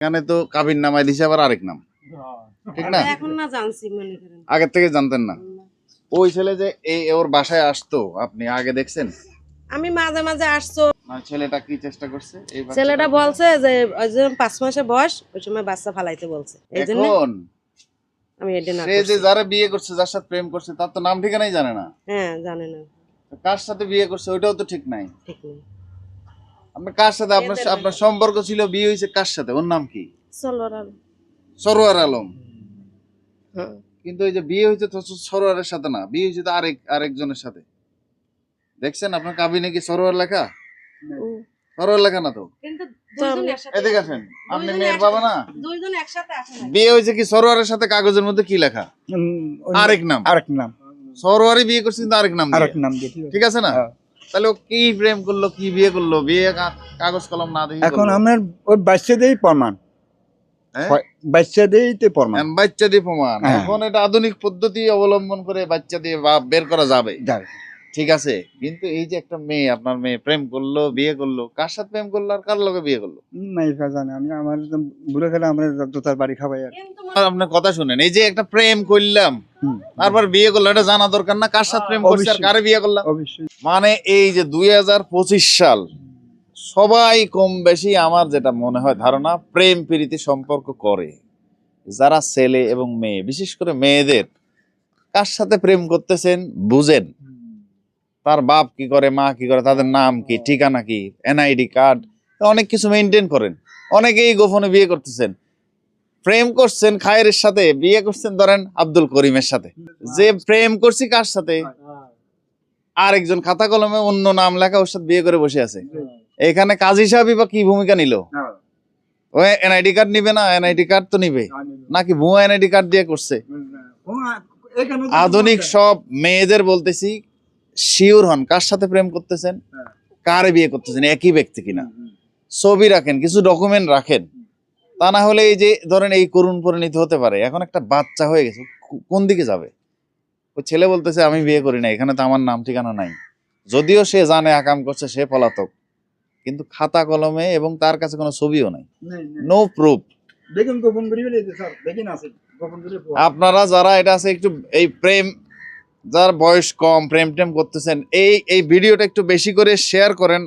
এখানে তো কাবির নামাই দিছে আবার আরেক নাম। ঠিক না? এখন না জানছি মনে করেন। আগের থেকে জানতেন না। ওই ছেলে যে এই ওর বাসায় আসতো আপনি আগে দেখছেন? আমি মাঝে মাঝে আসছো ছেলেটা কি চেষ্টা করছে? ছেলেটা বলছে যে ওই যে পাঁচ মাসে বয়স ওই সময় বাচ্চা ফালাইতে বলছে। এই জন্য আমি এটা না সে যে যারা বিয়ে করছে যার সাথে প্রেম করছে তার তো নাম ঠিকানাই জানে না। হ্যাঁ জানে না। কার সাথে বিয়ে করছে ওইটাও তো ঠিক নাই। ঠিক নেই। আপনার কার সাথে? আপনার আপনার সম্পর্ক ছিল বিয়ে হয়েছে কার সাথে? ওর নাম কি? চলো আর সরোয়ার আলম। কিন্তু ওই যে বিয়ে হয়েছে তো সরোয়ারের সাথে না বিয়ে হয়েছে তো আরেক আরেকজনের সাথে। দেখছেন আপনার কাবিনে কি সরোয়ার লেখা? সরোয়ার লেখা না তো? কিন্তু দুইজন একসাথে এদিকে আসেন আপনি মেয়ের বাবা না? দুইজন একসাথে আসে বিয়ে হয়েছে কি সরোয়ারের সাথে কাগজের মধ্যে কি লেখা? আরেক নাম। আরেক নাম। সরোয়ারই বিয়ে করছে কিন্তু আরেক নাম আরেক নাম দিয়ে ঠিক আছে না? হ্যাঁ। তাহলে ও কি প্রেম করল কি বিয়ে করল বিয়ে কাগজ কলম না দিয়ে এখন আমার ওই বাচ্চা দিয়েই প্রমাণ হ্যাঁ? বাচ্চা দিয়েই তো প্রমাণ এখন বাচ্চা দিয়ে প্রমাণ হ্যাঁ। এখন এটা আধুনিক পদ্ধতি অবলম্বন করে বাচ্চা দিয়ে বা- বের করা যাবে যাবে। ঠিক আছে কিন্তু এই যে একটা মেয়ে আপনার মেয়ে প্রেম করল বিয়ে করল কার সাথে প্রেম করল আর কার লগে বিয়ে করল? নাই জানে আমি আমার বুড়ো খেলে আমরা দোতার বাড়ি খাবাই আর। আপনার কথা শুনেন এই যে একটা প্রেম করলাম। তারপর বিয়ে করল এটা জানা দরকার না কার সাথে প্রেম করছে আর কারে বিয়ে করলাম মানে এই যে দুই হাজার পঁচিশ সাল সবাই কম বেশি আমার যেটা মনে হয় ধারণা প্রেম প্রীতি সম্পর্ক করে। যারা ছেলে এবং মেয়ে বিশেষ করে মেয়েদের কার সাথে প্রেম করতেছেন বুঝেন। তার বাপ কি করে মা কি করে তাদের নাম কি ঠিকানা কি এনআইডি কার্ড অনেক কিছু মেনটেন করেন। অনেকেই গোপনে বিয়ে করতেছেন। প্রেম করছেন খায়ের সাথে বিয়ে করছেন ধরেন আব্দুল করিমের সাথে। যে প্রেম করছি কার সাথে? আরেকজন খাতা কলমে অন্য নাম লেখা ওর সাথে বিয়ে করে বসে আছে। এখানে কাজী সাহেবই বা কি ভূমিকা নিল? ও এনআইডি কার্ড নিবে না? এনআইডি কার্ড তো নিবে। নাকি ভুয়া এনআইডি কার্ড দিয়ে করছে? আধুনিক সব মেয়েদের বলতেছি শিওর হন কার সাথে প্রেম করতেছেন? হ্যাঁ। কারে বিয়ে করতেছেন? একই ব্যক্তি কিনা? ছবি রাখেন কিছু ডকুমেন্ট রাখেন। তা না হলে এই যে ধরেন এই করুণ পরিণতি হতে পারে এখন একটা বাচ্চা হয়ে গেছে কোন দিকে যাবে? ওই ছেলে বলতেছে আমি বিয়ে করি না এখানে তো আমার নাম ঠিকানা নাই। যদিও সে জানে আকাম করছে সে পলাতক। কিন্তু খাতা কলমে এবং তার কাছে কোনো ছবিও নাই। নো প্রুফ আপনারা যারা এটা আছে একটু এই প্রেম যার বয়স কম প্রেম টেম করতেছেন এই এই ভিডিওটা একটু বেশি করে শেয়ার করেন।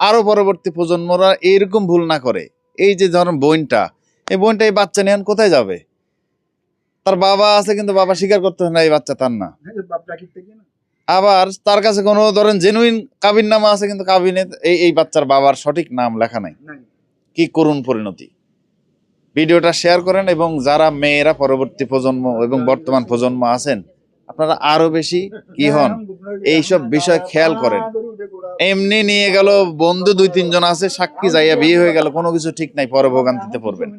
আরও পরবর্তী প্রজন্মরা এইরকম ভুল না করে। এই যে ধরেন বোনটা এই বোনটা এই বাচ্চা নিয়ে কোথায় যাবে? তার বাবা আছে কিন্তু বাবা স্বীকার করতে না এই বাচ্চা তার না। থেকে না। আবার তার কাছে কোনো ধরেন জেনুইন কাবিন নামা আছে কিন্তু কাবিনে এই এই বাচ্চার বাবার সঠিক নাম লেখা নাই। নাই। কি করুণ পরিণতি। ভিডিওটা শেয়ার করেন এবং যারা মেয়েরা পরবর্তী প্রজন্ম এবং বর্তমান প্রজন্ম আছেন আপনারা আরও বেশি কি হন? এইসব বিষয় খেয়াল করেন। এমনি নিয়ে গেল বন্ধু দুই তিনজন আছে, সাক্ষী যাইয়া বিয়ে হয়ে গেল, কোনো কিছু ঠিক নাই, পরে ভোগান্তিতে পড়বেন।